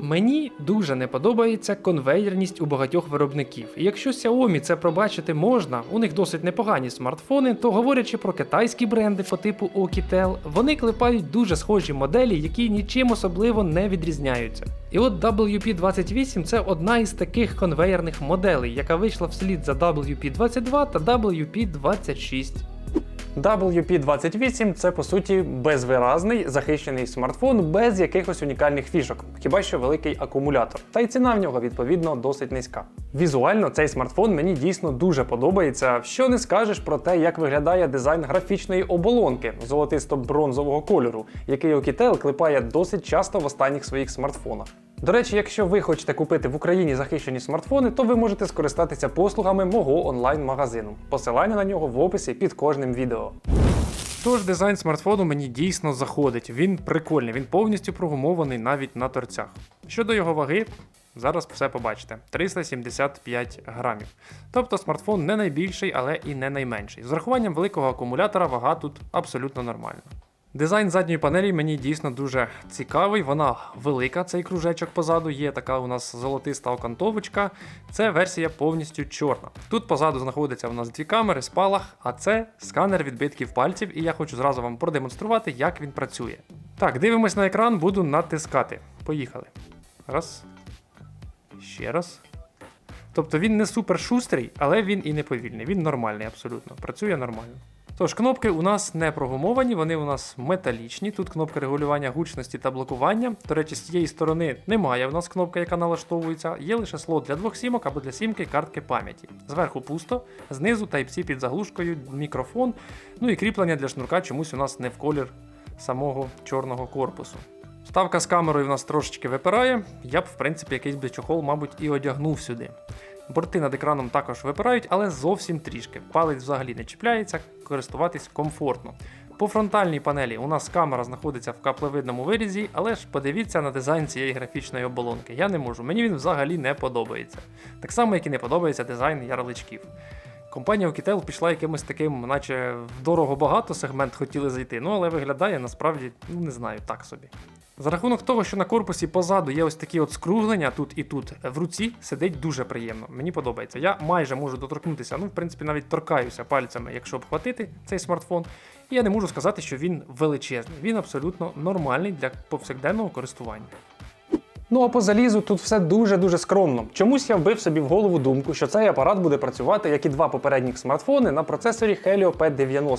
Мені дуже не подобається конвейерність у багатьох виробників. І якщо Xiaomi це пробачити можна, у них досить непогані смартфони, то говорячи про китайські бренди по типу Oukitel, вони клепають дуже схожі моделі, які нічим особливо не відрізняються. І от WP28 це одна із таких конвейерних моделей, яка вийшла вслід за WP22 та WP26. WP28 це по суті безвиразний захищений смартфон без якихось унікальних фішок, хіба що великий акумулятор. Та й ціна в нього відповідно досить низька. Візуально цей смартфон мені дійсно дуже подобається. Що не скажеш про те, як виглядає дизайн графічної оболонки золотисто-бронзового кольору, який Oukitel клепає досить часто в останніх своїх смартфонах. До речі, якщо ви хочете купити в Україні захищені смартфони, то ви можете скористатися послугами мого онлайн-магазину. Посилання на нього в описі під кожним відео. Тож дизайн смартфону мені дійсно заходить. Він прикольний, він повністю прогумований навіть на торцях. Щодо його ваги, зараз все побачите: 375 грамів. Тобто смартфон не найбільший, але і не найменший. З урахуванням великого акумулятора вага тут абсолютно нормальна. Дизайн задньої панелі мені дійсно дуже цікавий. Вона велика, цей кружечок позаду. Є така у нас золотиста окантовочка. Це версія повністю чорна. Тут позаду знаходиться у нас дві камери, спалах, а це сканер відбитків пальців, і я хочу зразу вам продемонструвати, як він працює. Так, дивимось на екран, буду натискати. Поїхали. Раз. Ще раз. Тобто він не супер шустрий, але він і не повільний. Він нормальний абсолютно. Працює нормально. Тож, кнопки у нас не прогумовані, вони у нас металічні. Тут кнопка регулювання гучності та блокування. До речі, з цієї сторони немає у нас кнопки, яка налаштовується. Є лише слот для двох сімок або для сімки картки пам'яті. Зверху пусто, знизу Type-C під заглушкою, мікрофон. Ну і кріплення для шнурка чомусь у нас не в колір самого чорного корпусу. Ставка з камерою в нас трошечки випирає. Я б, в принципі, якийсь би чохол, мабуть, і одягнув сюди. Борти над екраном також випирають, але зовсім трішки. Палець взагалі не чіпляється, користуватись комфортно. По фронтальній панелі у нас камера знаходиться в каплевидному вирізі, але ж подивіться на дизайн цієї графічної оболонки. Я не можу, мені він взагалі не подобається. Так само, як і не подобається дизайн ярличків. Компанія Oukitel пішла якимось таким, наче в дорого багато сегмент хотіли зайти, ну але виглядає насправді, ну не знаю, так собі. За рахунок того, що на корпусі позаду є ось такі от скруглення тут і тут, в руці сидить дуже приємно. Мені подобається. Я майже можу доторкнутися, ну, в принципі, навіть торкаюся пальцями, якщо обхватити цей смартфон. І я не можу сказати, що він величезний. Він абсолютно нормальний для повсякденного користування. Ну а по залізу тут все дуже-дуже скромно. Чомусь я вбив собі в голову думку, що цей апарат буде працювати, як і два попередніх смартфони на процесорі Helio P90.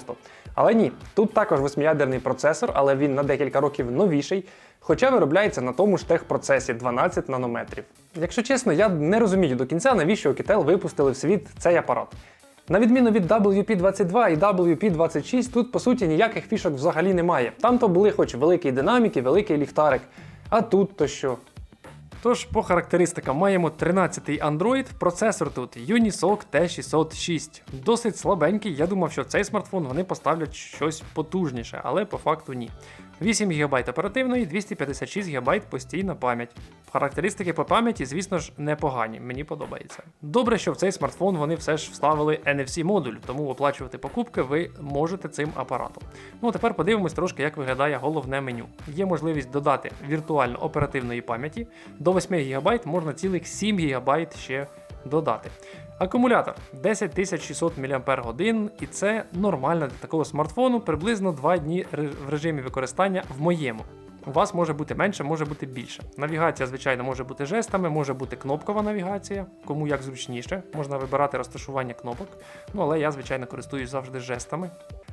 Але ні, тут також восьмиядерний процесор, але він на декілька років новіший, хоча виробляється на тому ж техпроцесі 12 нанометрів. Якщо чесно, я не розумію до кінця, навіщо Oukitel випустили в світ цей апарат. На відміну від WP22 і WP26, тут по суті ніяких фішок взагалі немає. Там то були хоч великий динамік і великий ліхтарик. А тут то що? Тож, по характеристикам маємо 13-й Android, процесор тут Unisoc T606. Досить слабенький, я думав, що цей смартфон вони поставлять щось потужніше, але по факту ні. 8 ГБ оперативної, 256 ГБ постійна пам'ять. Характеристики по пам'яті, звісно ж, непогані, мені подобається. Добре, що в цей смартфон вони все ж вставили NFC модуль, тому оплачувати покупки ви можете цим апаратом. Ну а тепер подивимось трошки, як виглядає головне меню. Є можливість додати віртуально оперативної пам'яті. До 8 ГБ можна цілих 7 ГБ ще додати. Акумулятор 10600 мАч, і це нормально для такого смартфону, приблизно 2 дні в режимі використання в моєму. У вас може бути менше, може бути більше. Навігація, звичайно, може бути жестами, може бути кнопкова навігація, кому як зручніше. Можна вибирати розташування кнопок. Ну але я, звичайно, користуюсь завжди жестами.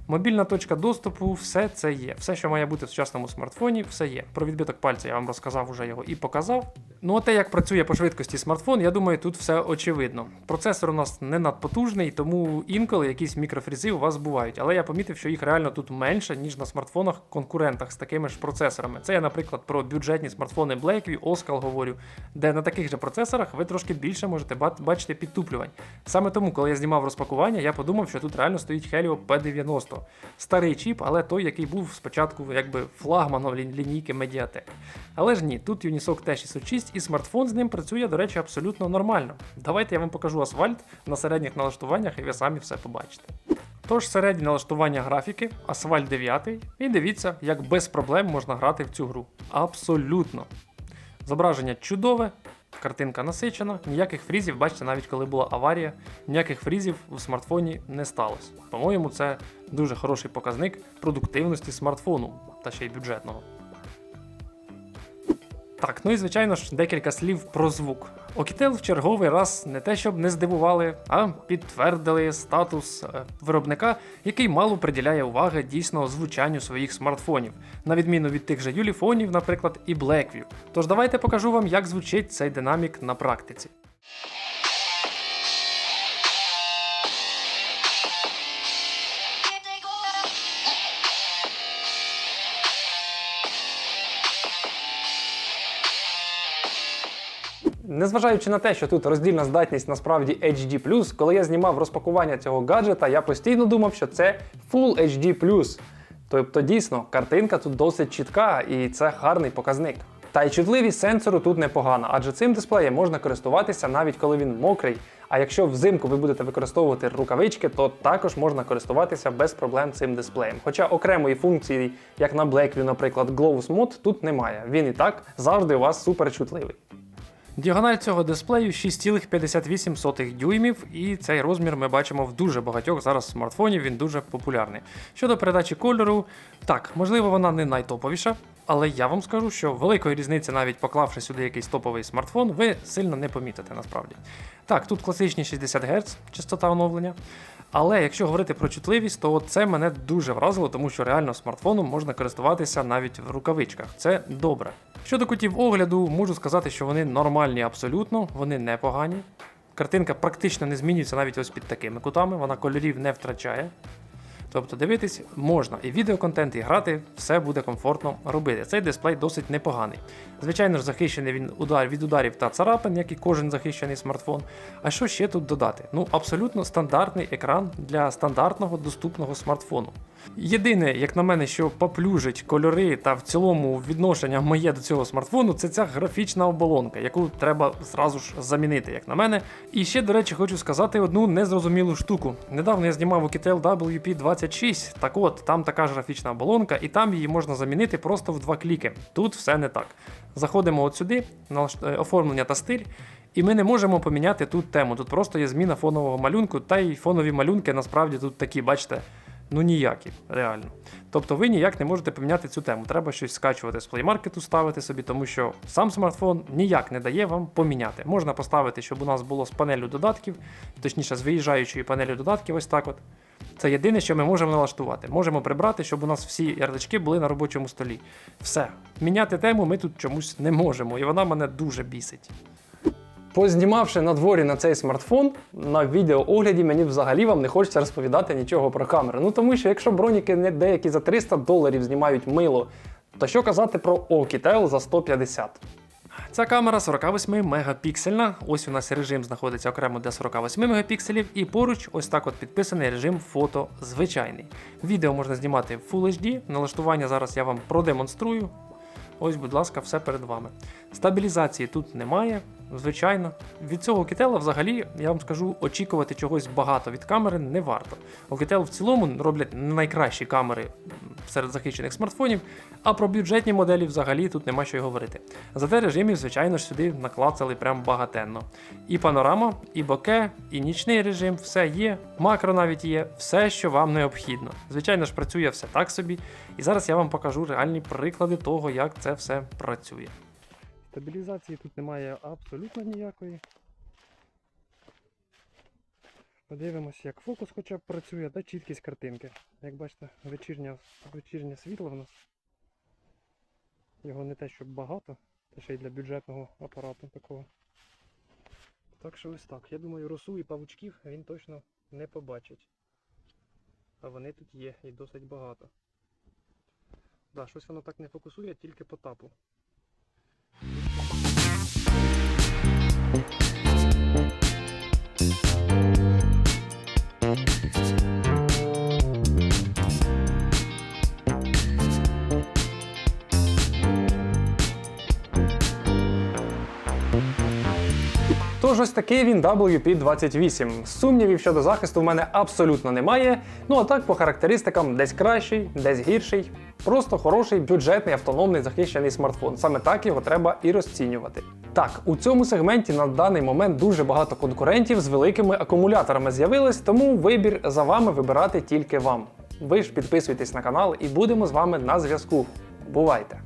Мобільна точка доступу, все це є. Все, що має бути в сучасному смартфоні, все є. Про відбиток пальця я вам розказав уже його і показав. Ну, а те, як працює по швидкості смартфон, я думаю, тут все очевидно. Процесор у нас не надпотужний, тому інколи якісь мікрофрізи у вас бувають. Але я помітив, що їх реально тут менше, ніж на смартфонах конкурентах з такими ж процесорами. Це я, наприклад, про бюджетні смартфони Blackview, Oskal говорю, де на таких же процесорах ви трошки більше можете бачити підтуплювань. Саме тому, коли я знімав розпакування, я подумав, що тут реально стоїть Helio P90. Старий чіп, але той, який був спочатку якби флагманом лінійки Mediatek. Але ж ні, тут Unisoc T606 і смартфон з ним працює, до речі, абсолютно нормально. Давайте я вам покажу асфальт на середніх налаштуваннях, і ви самі все побачите. Тож середнє налаштування графіки, асфальт 9, і дивіться, як без проблем можна грати в цю гру. Абсолютно. Зображення чудове, картинка насичена, ніяких фрізів, бачите, навіть коли була аварія, ніяких фрізів у смартфоні не сталося. По-моєму, це дуже хороший показник продуктивності смартфону та ще й бюджетного. Так, ну і звичайно ж декілька слів про звук. Окітел в черговий раз не те, щоб не здивували, а підтвердили статус е, виробника, який мало приділяє уваги дійсно звучанню своїх смартфонів, на відміну від тих же юліфонів, наприклад, і Blackview. Тож давайте покажу вам, як звучить цей динамік на практиці. Незважаючи на те, що тут роздільна здатність насправді HD+, коли я знімав розпакування цього гаджета, я постійно думав, що це Full HD+. Тобто дійсно, картинка тут досить чітка і це гарний показник. Та й чутливість сенсору тут непогана, адже цим дисплеєм можна користуватися навіть коли він мокрий. А якщо взимку ви будете використовувати рукавички, то також можна користуватися без проблем цим дисплеєм. Хоча окремої функції, як на Blackview, наприклад, Glows Mode, тут немає. Він і так завжди у вас супер чутливий. Діагональ цього дисплею 6,58 дюймів, і цей розмір ми бачимо в дуже багатьох зараз смартфонів, він дуже популярний. Щодо передачі кольору, так, можливо, вона не найтоповіша, але я вам скажу, що великої різниці, навіть поклавши сюди якийсь топовий смартфон, ви сильно не помітите насправді. Так, тут класичні 60 Гц частота оновлення. Але якщо говорити про чутливість, то це мене дуже вразило, тому що реально смартфоном можна користуватися навіть в рукавичках. Це добре. Щодо кутів огляду, можу сказати, що вони нормальні абсолютно, вони непогані. Картинка практично не змінюється навіть ось під такими кутами, вона кольорів не втрачає. Тобто дивитись можна і відеоконтент, і грати все буде комфортно робити. Цей дисплей досить непоганий. Звичайно ж, захищений він удар від ударів та царапин, як і кожен захищений смартфон. А що ще тут додати? Ну, абсолютно стандартний екран для стандартного доступного смартфону. Єдине, як на мене, що поплюжить кольори та в цілому відношення моє до цього смартфону, це ця графічна оболонка, яку треба зразу ж замінити, як на мене. І ще, до речі, хочу сказати одну незрозумілу штуку. Недавно я знімав у KTL WP20. 256. Так от, там така ж графічна оболонка, і там її можна замінити просто в два кліки. Тут все не так. Заходимо от сюди, е, оформлення та стиль, і ми не можемо поміняти тут тему. Тут просто є зміна фонового малюнку, та й фонові малюнки насправді тут такі, бачите. Ну ніякі, реально. Тобто ви ніяк не можете поміняти цю тему. Треба щось скачувати з плеймаркету, ставити собі, тому що сам смартфон ніяк не дає вам поміняти. Можна поставити, щоб у нас було з панелю додатків, точніше з виїжджаючої панелі додатків, ось так от. Це єдине, що ми можемо налаштувати. Можемо прибрати, щоб у нас всі ярлички були на робочому столі. Все. Міняти тему ми тут чомусь не можемо, і вона мене дуже бісить. Познімавши на дворі на цей смартфон, на відеоогляді мені взагалі вам не хочеться розповідати нічого про камеру. Ну тому що якщо броніки не деякі за 300 доларів знімають мило, то що казати про Oukitel за 150? Ця камера 48 мегапіксельна. Ось у нас режим знаходиться окремо для 48 мегапікселів, і поруч ось так от підписаний режим фото звичайний. Відео можна знімати в Full HD. Налаштування зараз я вам продемонструю. Ось, будь ласка, все перед вами. Стабілізації тут немає, звичайно. Від цього Кітела взагалі, я вам скажу, очікувати чогось багато від камери не варто. Окітел в цілому роблять найкращі камери серед захищених смартфонів, а про бюджетні моделі взагалі тут нема що й говорити. Зате режимів, звичайно ж, сюди наклацали прям багатенно. І панорама, і боке, і нічний режим, все є, макро навіть є, все, що вам необхідно. Звичайно ж, працює все так собі. І зараз я вам покажу реальні приклади того, як це все працює. Стабілізації тут немає абсолютно ніякої. Подивимось, як фокус хоча б працює, та чіткість картинки. Як бачите, вечірнє, вечірнє світло в нас. Його не те, щоб багато, це ще й для бюджетного апарату такого. Так що ось так. Я думаю, росу і павучків він точно не побачить. А вони тут є і досить багато. Да, щось воно так не фокусує, тільки по тапу. Тож ось такий він WP28. Сумнівів щодо захисту в мене абсолютно немає. Ну а так по характеристикам десь кращий, десь гірший. Просто хороший бюджетний автономний захищений смартфон. Саме так його треба і розцінювати. Так, у цьому сегменті на даний момент дуже багато конкурентів з великими акумуляторами з'явилось, тому вибір за вами вибирати тільки вам. Ви ж підписуйтесь на канал і будемо з вами на зв'язку. Бувайте!